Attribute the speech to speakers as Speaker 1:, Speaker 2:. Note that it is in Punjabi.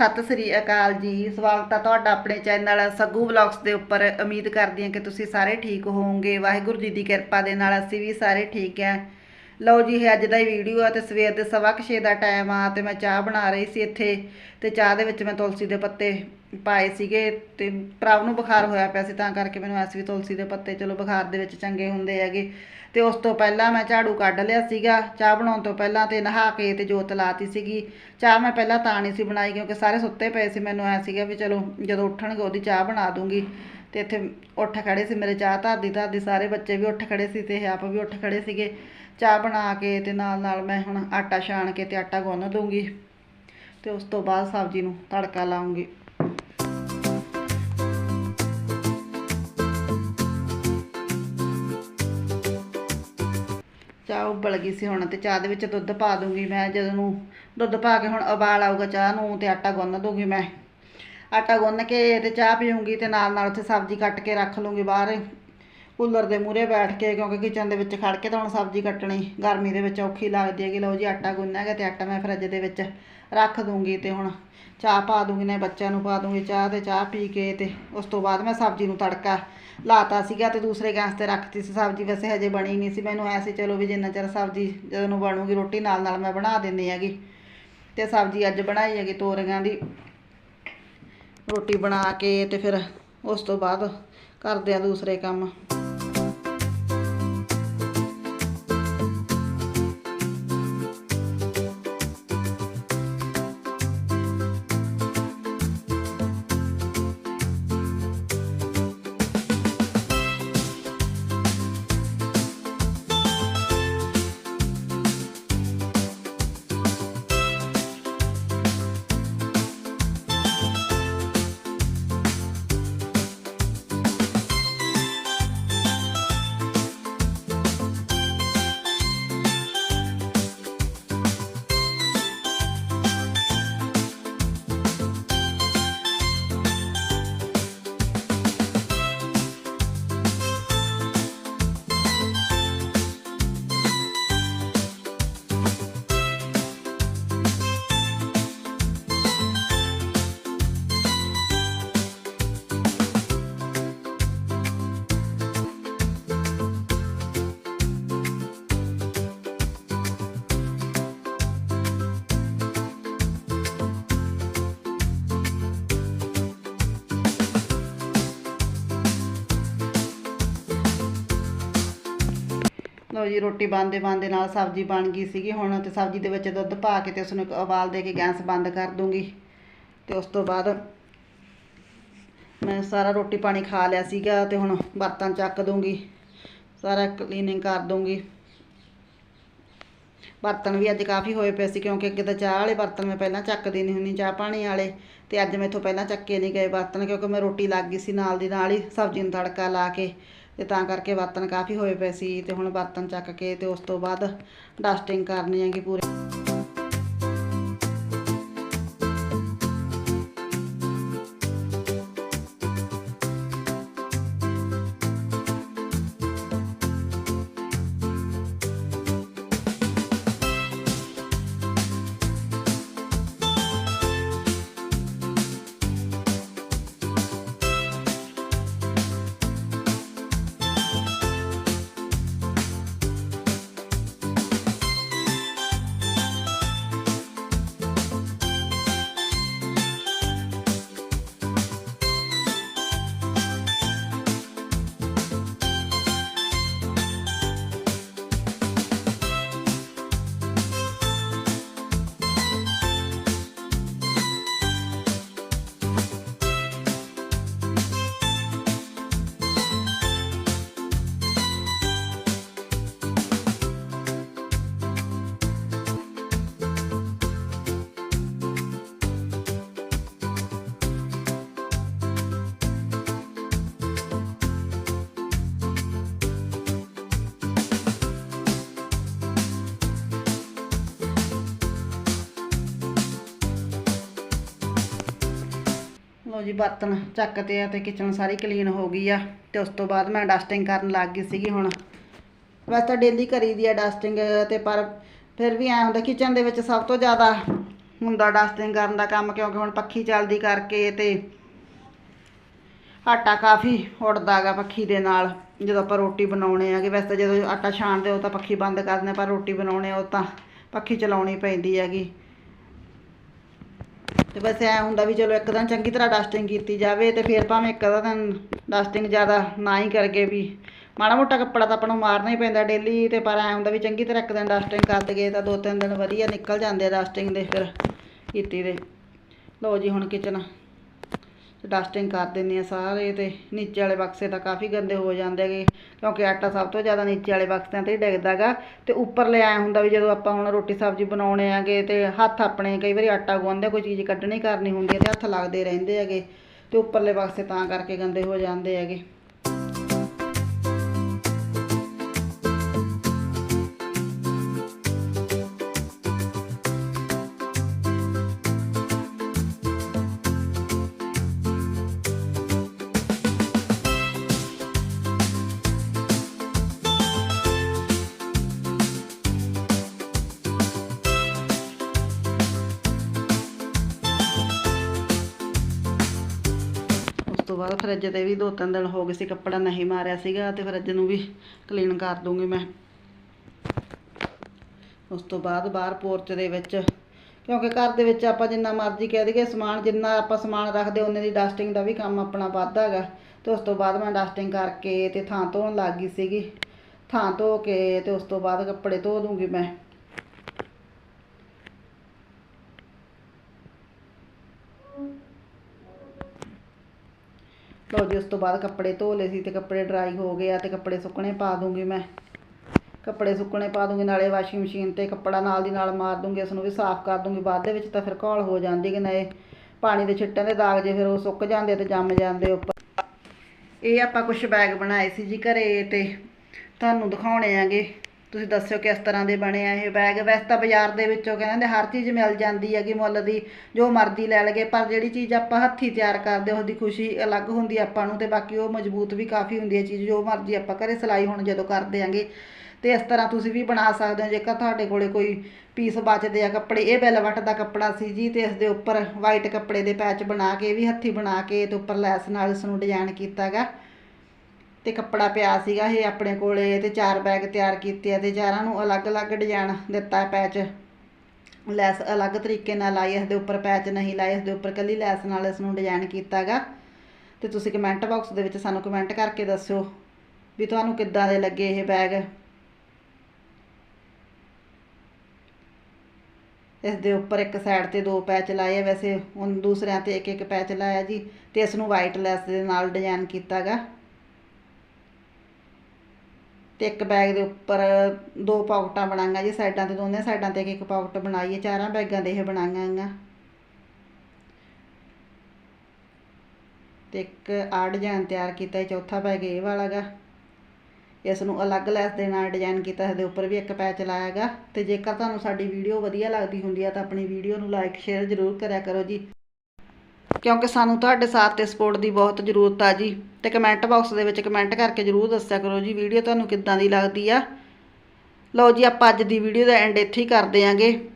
Speaker 1: ਸਤਿ ਸ੍ਰੀ ਅਕਾਲ ਜੀ। ਸਵਾਗਤ ਹੈ ਤੁਹਾਡਾ ਆਪਣੇ ਚੈਨਲ ਸੱਗੂ ਵਲੌਗਸ ਦੇ ਉੱਪਰ। ਉਮੀਦ ਕਰਦੀ ਹਾਂ ਕਿ ਤੁਸੀਂ ਸਾਰੇ ਠੀਕ ਹੋਵੋਗੇ। ਵਾਹਿਗੁਰੂ ਜੀ ਦੀ ਕਿਰਪਾ ਦੇ ਨਾਲ ਅਸੀਂ ਵੀ ਸਾਰੇ ਠੀਕ ਹਾਂ। ਲਓ ਜੀ, ਇਹ ਅੱਜ ਦਾ ਹੀ ਵੀਡੀਓ ਆ ਤੇ ਸਵੇਰ ਦੇ ਸਵਾ ਕੁ ਛੇ ਦਾ ਟਾਈਮ ਆ ਤੇ ਮੈਂ ਚਾਹ ਬਣਾ ਰਹੀ ਸੀ ਇੱਥੇ ਤੇ ਚਾਹ ਦੇ ਵਿੱਚ ਮੈਂ ਤੁਲਸੀ ਦੇ ਪੱਤੇ ਪਾਏ ਸੀਗੇ ਤੇ ਪ੍ਰਭ ਨੂੰ ਬੁਖਾਰ ਹੋਇਆ ਪਿਆ ਸੀ ਤਾਂ ਕਰਕੇ ਮੈਨੂੰ ਐਸ ਵੀ ਤੁਲਸੀ ਦੇ ਪੱਤੇ ਚਲੋ ਬੁਖਾਰ ਦੇ ਵਿੱਚ ਚੰਗੇ ਹੁੰਦੇ ਹੈਗੇ। ਤੇ ਉਸ ਤੋਂ ਪਹਿਲਾਂ ਮੈਂ ਝਾੜੂ ਕੱਢ ਲਿਆ ਸੀਗਾ, ਚਾਹ ਬਣਾਉਣ ਤੋਂ ਪਹਿਲਾਂ ਤੇ ਨਹਾ ਕੇ ਤੇ ਜੋਤ ਲਾਤੀ ਸੀਗੀ। ਚਾਹ ਮੈਂ ਪਹਿਲਾਂ ਤਾਂ ਨਹੀਂ ਸੀ ਬਣਾਈ ਕਿਉਂਕਿ ਸਾਰੇ ਸੁੱਤੇ ਪਏ ਸੀ, ਮੈਨੂੰ ਐ ਸੀਗਾ ਵੀ ਚਲੋ ਜਦੋਂ ਉੱਠਣਗੇ ਉਹਦੀ ਚਾਹ ਬਣਾ ਦੂੰਗੀ। ਤੇ ਇੱਥੇ ਉੱਠ ਖੜੇ ਸੀ ਮੇਰੇ ਚਾਹ ਧਾਦੀ ਧਰਦੀ, ਸਾਰੇ ਬੱਚੇ ਵੀ ਉੱਠ ਖੜੇ ਸੀ ਤੇ ਇਹ ਆਪ ਵੀ ਉੱਠ ਖੜੇ ਸੀਗੇ। ਚਾਹ ਬਣਾ ਕੇ ਤੇ ਨਾਲ ਨਾਲ ਮੈਂ ਹੁਣ ਆਟਾ ਛਾਣ ਕੇ ਤੇ ਆਟਾ ਗੁੰਨ ਦੂੰਗੀ। ਤੇ ਉਸ ਤੋਂ ਬਾਅਦ ਸਬਜ਼ੀ ਨੂੰ ਤੜਕਾ ਲਾਉਂਗੀ। ਉਬਲ ਗਈ ਸੀ ਹੁਣ ਤੇ ਚਾਹ ਦੇ ਵਿੱਚ ਦੁੱਧ ਪਾ ਦੂੰਗੀ ਮੈਂ ਜਦੋਂ ਨੂੰ ਦੁੱਧ ਪਾ ਕੇ ਹੁਣ ਉਬਾਲ ਆਊਗਾ ਚਾਹ ਨੂੰ ਤੇ ਆਟਾ ਗੁੰਨ ਦੂੰਗੀ ਮੈਂ। ਆਟਾ ਗੁੰਨ ਕੇ ਤੇ ਚਾਹ ਪੀਊਂਗੀ ਤੇ ਨਾਲ ਨਾਲ ਉੱਥੇ ਸਬਜ਼ੀ ਕੱਟ ਕੇ ਰੱਖ ਲੂੰਗੀ ਬਾਹਰ। ਕੂਲਰ ਦੇ ਮੂਹਰੇ ਬੈਠ ਕੇ ਕਿਉਂਕਿ ਕਿਚਨ ਦੇ ਵਿੱਚ ਖੜ ਕੇ ਤਾਂ ਹੁਣ ਸਬਜ਼ੀ ਕੱਟਣੀ ਗਰਮੀ ਦੇ ਵਿੱਚ ਔਖੀ ਲੱਗਦੀ ਹੈਗੀ। ਲਓ ਜੀ, ਆਟਾ ਗੁੰਨਿਆ ਗਿਆ ਤੇ ਆਟਾ ਮੈਂ ਫਰਿੱਜ ਦੇ ਵਿੱਚ ਰੱਖ ਦੂੰਗੀ ਤੇ ਹੁਣ ਚਾਹ ਪਾ ਦੂੰਗੀ ਨੇ ਬੱਚਿਆਂ ਨੂੰ ਪਾ ਦੂੰਗੀ ਚਾਹ ਤੇ ਚਾਹ ਪੀ ਕੇ ਤੇ ਉਸ ਤੋਂ ਬਾਅਦ ਮੈਂ ਸਬਜ਼ੀ ਨੂੰ ਤੜਕਾ ਲਾਤਾ ਸੀਗਾ ਤੇ ਦੂਸਰੇ ਗੈਸ ਤੇ ਰੱਖਤੀ ਸੀ ਸਬਜ਼ੀ, ਵੈਸੇ ਹਜੇ ਬਣੀ ਨਹੀਂ ਸੀ ਮੈਨੂੰ ਐ ਸੀ ਚਲੋ ਵੀ ਜਿੰਨਾ ਚਿਰ ਸਬਜ਼ੀ ਜਦੋਂ ਨੂੰ ਬਣੂਗੀ ਰੋਟੀ ਨਾਲ ਨਾਲ ਮੈਂ ਬਣਾ ਦਿੰਦੀ ਹੈਗੀ ਤੇ ਸਬਜ਼ੀ ਅੱਜ ਬਣਾਈ ਹੈਗੀ ਤੋਰੀਆਂ ਦੀ ਰੋਟੀ ਬਣਾ ਕੇ ਤੇ ਫਿਰ ਉਸ ਤੋਂ ਬਾਅਦ ਕਰਦੇ ਆ ਦੂਸਰੇ ਕੰਮ। ਲਓ ਜੀ, ਰੋਟੀ ਬਣਦੇ ਬਣਦੇ ਨਾਲ ਸਬਜ਼ੀ ਬਣ ਗਈ ਸੀਗੀ। ਹੁਣ ਤੇ ਸਬਜ਼ੀ ਦੇ ਵਿੱਚ ਦੁੱਧ ਪਾ ਕੇ ਤੇ ਉਸਨੂੰ ਇੱਕ ਉਬਾਲ ਦੇ ਕੇ ਗੈਸ ਬੰਦ ਕਰ ਦੂੰਗੀ। ਤੇ ਉਸ ਤੋਂ ਬਾਅਦ ਮੈਂ ਸਾਰਾ ਰੋਟੀ ਪਾਣੀ ਖਾ ਲਿਆ ਸੀਗਾ ਤੇ ਹੁਣ ਬਰਤਨ ਚੱਕ ਦੂੰਗੀ। ਸਾਰਾ ਕਲੀਨਿੰਗ ਕਰ ਦੂੰਗੀ। ਬਰਤਨ ਵੀ ਅੱਜ ਕਾਫੀ ਹੋਏ ਪਏ ਸੀ ਕਿਉਂਕਿ ਅੱਗੇ ਤਾਂ ਚਾਹ ਵਾਲੇ ਬਰਤਨ ਮੈਂ ਪਹਿਲਾਂ ਚੱਕਦੀ ਨਹੀਂ ਹੁੰਦੀ, ਚਾਹ ਪਾਣੀ ਵਾਲੇ। ਤੇ ਅੱਜ ਮੈਥੋਂ ਪਹਿਲਾਂ ਚੱਕੇ ਨਹੀਂ ਗਏ ਬਰਤਨ ਕਿਉਂਕਿ ਮੈਂ ਰੋਟੀ ਲੱਗ ਗਈ ਸੀ ਨਾਲ ਦੀ ਨਾਲ ਹੀ ਸਬਜ਼ੀ ਨੂੰ ਤੜਕਾ ਲਾ ਕੇ। ਤੇ ਤਾਂ ਕਰਕੇ ਬਰਤਨ ਕਾਫੀ ਹੋਏ ਪਏ ਸੀ ਤੇ ਹੁਣ ਬਰਤਨ ਚੱਕ ਕੇ ਤੇ ਉਸ ਤੋਂ ਬਾਅਦ ਡਸਟਿੰਗ ਕਰਨੀ ਹੈਗੀ ਪੂਰੀ। ਲਓ ਜੀ ਬਰਤਨ ਚੱਕਤੇ ਆ ਤੇ ਕਿਚਨ ਸਾਰੀ ਕਲੀਨ ਹੋ ਗਈ ਆ ਤੇ ਉਸ ਤੋਂ ਬਾਅਦ ਮੈਂ ਡਸਟਿੰਗ ਕਰਨ ਲੱਗ ਗਈ ਸੀਗੀ ਹੁਣ। ਵੈਸੇ ਤਾਂ ਡੇਲੀ ਕਰੀਦੀ ਆ ਡਸਟਿੰਗ ਤੇ ਪਰ ਫਿਰ ਵੀ ਐਂ ਹੁੰਦਾ ਕਿਚਨ ਦੇ ਵਿੱਚ ਸਭ ਤੋਂ ਜ਼ਿਆਦਾ ਹੁੰਦਾ ਡਸਟਿੰਗ ਕਰਨ ਦਾ ਕੰਮ ਕਿਉਂਕਿ ਹੁਣ ਪੱਖੀ ਚੱਲਦੀ ਕਰਕੇ ਤੇ ਆਟਾ ਕਾਫੀ ਉੱਡਦਾ ਗਾ ਪੱਖੀ ਦੇ ਨਾਲ। ਜਦੋਂ ਆਪਾਂ ਰੋਟੀ ਬਣਾਉਣੇ ਆਗੇ, ਵੈਸੇ ਜਦੋਂ ਆਟਾ ਛਾਣਦੇ ਉਹ ਤਾਂ ਪੱਖੀ ਬੰਦ ਕਰਦੇ ਪਰ ਰੋਟੀ ਬਣਾਉਣੇ ਉਹ ਤਾਂ ਪੱਖੀ ਚਲਾਉਣੀ ਪੈਂਦੀ ਹੈਗੀ। ਤੇ ਬਸ ਐ ਹੁੰਦਾ ਵੀ ਚਲੋ ਇੱਕ ਦਿਨ ਚੰਗੀ ਤਰ੍ਹਾਂ ਡਸਟਿੰਗ ਕੀਤੀ ਜਾਵੇ ਤੇ ਫਿਰ ਭਾਵੇਂ ਇੱਕ ਅੱਧਾ ਦਿਨ ਡਸਟਿੰਗ ਜ਼ਿਆਦਾ ਨਾ ਹੀ ਕਰਕੇ ਵੀ ਮਾੜਾ ਮੋਟਾ ਕੱਪੜਾ ਤਾਂ ਆਪਾਂ ਨੂੰ ਮਾਰਨਾ ਹੀ ਪੈਂਦਾ ਡੇਲੀ ਤੇ ਪਰ ਐ ਹੁੰਦਾ ਵੀ ਚੰਗੀ ਤਰ੍ਹਾਂ ਇੱਕ ਦਿਨ ਡਸਟਿੰਗ ਕਰ ਦਈਏ ਤਾਂ ਦੋ ਤਿੰਨ ਦਿਨ ਵਧੀਆ ਨਿਕਲ ਜਾਂਦੇ ਆ ਡਸਟਿੰਗ ਦੇ ਫਿਰ ਕੀਤੀ ਦੇ। ਲਓ ਜੀ ਹੁਣ ਕਿਚਨ ਡਸਟਿੰਗ ਕਰ ਦਿੰਦੀ ਆ ਸਾਰੇ ਤੇ ਨੀਚੇ ਵਾਲੇ ਬਕਸੇ ਤਾਂ ਕਾਫੀ ਗੰਦੇ ਹੋ ਜਾਂਦੇ ਹੈਗੇ। ਕਿਉਂਕਿ ਆਟਾ ਸਭ ਤੋਂ ਜ਼ਿਆਦਾ ਨੀਚੇ ਵਾਲੇ ਬਕਸਿਆਂ ਤੇ ਹੀ ਡਿੱਗਦਾ ਗਾ ਤੇ ਉੱਪਰਲੇ ਐ ਹੁੰਦਾ ਵੀ ਜਦੋਂ ਆਪਾਂ ਹੁਣ ਰੋਟੀ ਸਬਜ਼ੀ ਬਣਾਉਣੇ ਆਗੇ ਤੇ ਹੱਥ ਆਪਣੇ ਕਈ ਵਾਰੀ ਆਟਾ ਗੁੰਨਦੇ ਕੋਈ ਚੀਜ਼ ਕੱਢਣੀ ਕਰਨੀ ਹੁੰਦੀ ਹੈ ਤੇ ਹੱਥ ਲੱਗਦੇ ਰਹਿੰਦੇ ਹੈਗੇ। ਤੇ ਉੱਪਰਲੇ ਬਕਸੇ ਤਾਂ ਕਰਕੇ ਗੰਦੇ ਹੋ ਜਾਂਦੇ ਹੈਗੇ। ਤੋਂ ਬਾਅਦ ਫਰਿੱਜ ਤੇ ਵੀ ਦੋ ਤਿੰਨ ਦਿਨ ਹੋ ਗਏ ਸੀ, ਕੱਪੜਾ ਨਹੀਂ ਮਾਰਿਆ ਸੀਗਾ ਤੇ ਫਰਿੱਜ ਨੂੰ ਵੀ ਕਲੀਨ ਕਰ ਦੂੰਗੀ ਮੈਂ। ਉਸ ਤੋਂ ਬਾਅਦ ਬਾਹਰ ਪੋਰਚ ਦੇ ਵਿੱਚ, ਕਿਉਂਕਿ ਘਰ ਦੇ ਵਿੱਚ ਆਪਾਂ ਜਿੰਨਾ ਮਰਜ਼ੀ ਕਹਿ ਦਈਏ ਸਮਾਨ, ਜਿੰਨਾ ਆਪਾਂ ਸਮਾਨ ਰੱਖਦੇ ਉਹਨੇ ਦੀ ਡਸਟਿੰਗ ਦਾ ਵੀ ਕੰਮ ਆਪਣਾ ਵੱਧਦਾ ਹੈਗਾ। ਤੇ ਉਸ ਤੋਂ ਬਾਅਦ ਮੈਂ ਡਸਟਿੰਗ ਕਰਕੇ ਤੇ ਥਾਂ ਧੋਣ ਲੱਗ ਗਈ ਸੀਗੀ। ਥਾਂ ਧੋ ਕੇ ਤੇ ਉਸ ਤੋਂ ਬਾਅਦ ਕੱਪੜੇ ਧੋ ਦੂੰਗੀ ਮੈਂ। ਲਓ ਜੀ, ਉਸ ਤੋਂ ਬਾਅਦ ਕੱਪੜੇ ਧੋ ਲਏ ਸੀ ਤੇ ਕੱਪੜੇ ਡਰਾਈ ਹੋ ਗਏ ਆ ਤੇ ਕੱਪੜੇ ਸੁੱਕਣੇ ਪਾ ਦੂੰਗੀ ਮੈਂ। ਕੱਪੜੇ ਸੁੱਕਣੇ ਪਾ ਦੂੰਗੀ, ਨਾਲੇ ਵਾਸ਼ਿੰਗ ਮਸ਼ੀਨ ਤੇ ਕੱਪੜਾ ਨਾਲ ਦੀ ਨਾਲ ਮਾਰ ਦੂੰਗੀ ਉਸ ਨੂੰ ਵੀ ਸਾਫ਼ ਕਰ ਦੂੰਗੀ। ਬਾਅਦ ਦੇ ਵਿੱਚ ਤਾਂ ਫਿਰ ਘੋਲ ਹੋ ਜਾਂਦੀ ਕਿ ਨਏ ਪਾਣੀ ਦੇ ਛਿੱਟਾਂ ਦੇ ਦਾਗ ਜੇ ਫਿਰ ਉਹ ਸੁੱਕ ਜਾਂਦੇ ਤੇ ਜੰਮ ਜਾਂਦੇ ਉੱਪਰ। ਇਹ ਆਪਾਂ ਕੁਝ ਬੈਗ ਬਣਾਏ ਸੀ ਜੀ ਘਰੇ ਤੇ ਤੁਹਾਨੂੰ ਦਿਖਾਉਣੇ ਆਗੇ। ਤੁਸੀਂ ਦੱਸਿਓ ਕਿਸ ਤਰ੍ਹਾਂ ਦੇ ਬਣੇ ਆ ਇਹ ਬੈਗ ਵੈਸੇ ਤਾਂ ਬਾਜ਼ਾਰ ਦੇ ਵਿੱਚੋਂ ਕਹਿੰਦੇ ਹਰ ਚੀਜ਼ ਮਿਲ ਜਾਂਦੀ ਹੈਗੀ ਮੁੱਲ ਦੀ, ਜੋ ਮਰਜ਼ੀ ਲੈ ਲਗੇ, ਪਰ ਜਿਹੜੀ ਚੀਜ਼ ਆਪਾਂ ਹੱਥੀਂ ਤਿਆਰ ਕਰਦੇ, ਉਹਦੀ ਖੁਸ਼ੀ ਅਲੱਗ ਹੁੰਦੀ ਆਪਾਂ ਨੂੰ ਤੇ ਬਾਕੀ ਉਹ ਮਜ਼ਬੂਤ ਵੀ ਕਾਫੀ ਹੁੰਦੀ ਹੈ ਚੀਜ਼, ਜੋ ਮਰਜ਼ੀ ਆਪਾਂ ਘਰੇ ਸਿਲਾਈ ਹੁਣ ਜਦੋਂ ਕਰਦੇ ਆਂਗੇ। ਤੇ ਇਸ ਤਰ੍ਹਾਂ ਤੁਸੀਂ ਵੀ ਬਣਾ ਸਕਦੇ ਹੋ, ਜੇਕਰ ਤੁਹਾਡੇ ਕੋਲੇ ਕੋਈ ਪੀਸ ਬਚਦੇ ਆ ਕੱਪੜੇ, ਇਹ ਵੈਲਵਟ ਦਾ ਕੱਪੜਾ ਸੀ ਜੀ ਤੇ ਇਸ ਦੇ ਉੱਪਰ ਵਾਈਟ ਕੱਪੜੇ ਦੇ ਪੈਚ ਬਣਾ ਕੇ, ਇਹ ਵੀ ਹੱਥੀਂ ਬਣਾ ਕੇ ਤੇ ਉੱਪਰ ਲੈਸ ਨਾਲ ਇਸ ਨੂੰ ਡਿਜ਼ਾਈਨ ਕੀਤਾਗਾ ਤੇ ਕੱਪੜਾ ਪਿਆ ਸੀਗਾ ਇਹ ਆਪਣੇ ਕੋਲੇ ਤੇ ਚਾਰ ਬੈਗ ਤਿਆਰ ਕੀਤੇ ਆ ਤੇ ਚਾਰਾਂ ਨੂੰ ਅਲੱਗ-ਅਲੱਗ ਡਿਜ਼ਾਈਨ ਦਿੱਤਾ ਪੈਚ। ਲੈਸ ਅਲੱਗ ਤਰੀਕੇ ਨਾਲ ਲਾਈ, ਇਸ ਦੇ ਉੱਪਰ ਪੈਚ ਨਹੀਂ ਲਾਏ, ਇਸ ਦੇ ਉੱਪਰ ਕੱਲੀ ਲੈਸ ਨਾਲ ਇਸ ਨੂੰ ਡਿਜ਼ਾਈਨ ਕੀਤਾਗਾ ਤੇ ਤੁਸੀਂ ਕਮੈਂਟ ਬਾਕਸ ਦੇ ਵਿੱਚ ਸਾਨੂੰ ਕਮੈਂਟ ਕਰਕੇ ਦੱਸਿਓ ਵੀ ਤੁਹਾਨੂੰ ਕਿੱਦਾਂ ਦੇ ਲੱਗੇ ਇਹ ਬੈਗ। ਇਸ ਦੇ ਉੱਪਰ ਇੱਕ ਸਾਈਡ ਤੇ ਦੋ ਪੈਚ ਲਾਏ ਆ, ਵੈਸੇ ਹੁਣ ਦੂਸਰਿਆਂ ਤੇ ਇੱਕ ਇੱਕ ਪੈਚ ਲਾਇਆ ਜੀ, ਤੇ ਇਸ ਨੂੰ ਵਾਈਟ ਲੈਸ ਦੇ ਨਾਲ ਡਿਜ਼ਾਈਨ ਕੀਤਾਗਾ ਤੇ ਇੱਕ ਬੈਗ ਦੇ ਉੱਪਰ ਦੋ ਪਾਕਟਾਂ ਬਣਾਈਆਂ ਜੀ, ਸਾਈਡਾਂ ਤੇ ਦੋਨੇ ਸਾਈਡਾਂ ਤੇ ਇੱਕ ਇੱਕ ਪਾਕਟ ਬਣਾਈਏ ਚਾਰਾਂ ਬੈਗਾਂ ਦੇ ਇਹ ਬਣਾਈਆਂ ਹੈਗੀਆਂ ਤੇ ਇੱਕ ਆ ਡਿਜ਼ਾਈਨ ਤਿਆਰ ਕੀਤਾ ਹੈ, ਚੌਥਾ ਬੈਗ ਇਹ ਵਾਲਾ ਗਾ। ਇਸ ਨੂੰ ਅਲੱਗ ਲੈਸ ਦੇ ਨਾਲ ਡਿਜ਼ਾਈਨ ਕੀਤਾ ਹੈ ਦੇ ਉੱਪਰ ਵੀ ਇੱਕ ਪੈਚ ਲਾਇਆ ਗਾ। ਤੇ ਜੇਕਰ ਤੁਹਾਨੂੰ ਸਾਡੀ ਵੀਡੀਓ ਵਧੀਆ ਲੱਗਦੀ ਹੁੰਦੀ ਆ, ਤਾਂ ਆਪਣੀ ਵੀਡੀਓ ਨੂੰ ਲਾਈਕ ਸ਼ੇਅਰ ਜ਼ਰੂਰ ਕਰਿਆ ਕਰੋ ਜੀ। ਕਿਉਂਕਿ ਸਾਨੂੰ ਤੁਹਾਡੇ ਸਾਥ ਤੇ ਸਪੋਰਟ ਦੀ ਬਹੁਤ ਜ਼ਰੂਰਤ ਆ ਜੀ। ਤੇ ਕਮੈਂਟ ਬਾਕਸ ਦੇ ਵਿੱਚ ਕਮੈਂਟ ਕਰਕੇ ਜ਼ਰੂਰ ਦੱਸਿਆ ਕਰੋ ਜੀ ਵੀਡੀਓ ਤੁਹਾਨੂੰ ਕਿੱਦਾਂ ਦੀ ਲੱਗਦੀ ਆ। ਲਓ ਜੀ, ਆਪਾਂ ਅੱਜ ਦੀ ਵੀਡੀਓ ਦਾ ਐਂਡ ਇੱਥੇ ਹੀ ਕਰਦੇ ਆਂਗੇ।